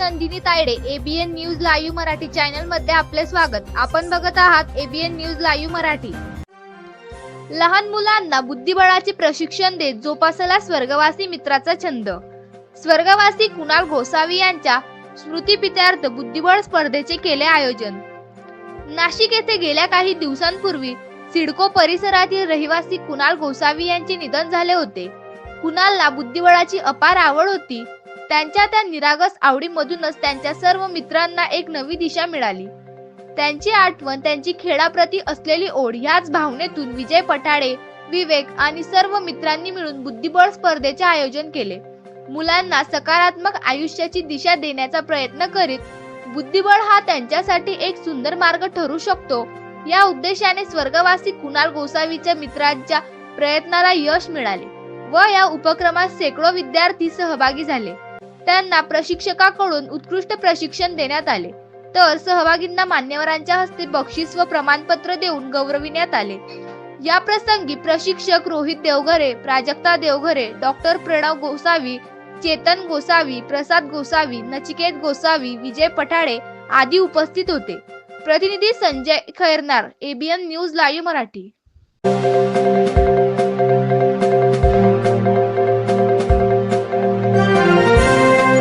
Nandini Tayade ABN news live Marathi चॅनलमध्ये आपले स्वागत. आपण बघत आहात एबीएन न्यूज लाईव्ह मराठी. लहान मुलांना बुद्धिबळाचे प्रशिक्षण देत जोपासला स्वर्गवासी मित्राचा छंद. स्वर्गवासी कुणाल गोसावी यांच्या स्मृतीपित्यार्थ बुद्धिबळ स्पर्धेचे केले आयोजन. नाशिक येथे गेल्या काही दिवसांपूर्वी सिडको परिसरातील रहिवासी कुणाल गोसावी यांचे निधन झाले होते. कुणालला बुद्धिबळाची अपार आवड होती त्यांच्या त्या निरागस आवडीमधूनच त्यांच्या सर्व मित्रांना एक नवी दिशा मिळाली. त्यांची आठवण त्यांची खेळाप्रती असलेली ओढ ह्याच भावनेतून विजय पठाडे विवेक आणि सर्व मित्रांनी मिळून बुद्धिबळ स्पर्धेचे आयोजन केले. मुलांना सकारात्मक आयुष्याची दिशा देण्याचा प्रयत्न करीत बुद्धिबळ हा त्यांच्यासाठी एक सुंदर मार्ग ठरू शकतो. या उद्देशाने स्वर्गवासी कुणाल गोसावीच्या मित्रांच्या प्रयत्नाला यश मिळाले व या उपक्रमात शेकडो विद्यार्थी सहभागी झाले. त्यांना प्रशिक्षकाकडून उत्कृष्ट प्रशिक्षण देण्यात आले. तर सहभागींना मान्यवरांच्या हस्ते बक्षीस व प्रमाणपत्र देऊन गौरविण्यात आले. या प्रसंगी प्रशिक्षक रोहित देवघरे प्राजक्ता देवघरे डॉक्टर प्रणव गोसावी चेतन गोसावी प्रसाद गोसावी नचिकेत गोसावी विजय पठाडे आदी उपस्थित होते. प्रतिनिधी Sanjay Khairnar ABN news live Marathi.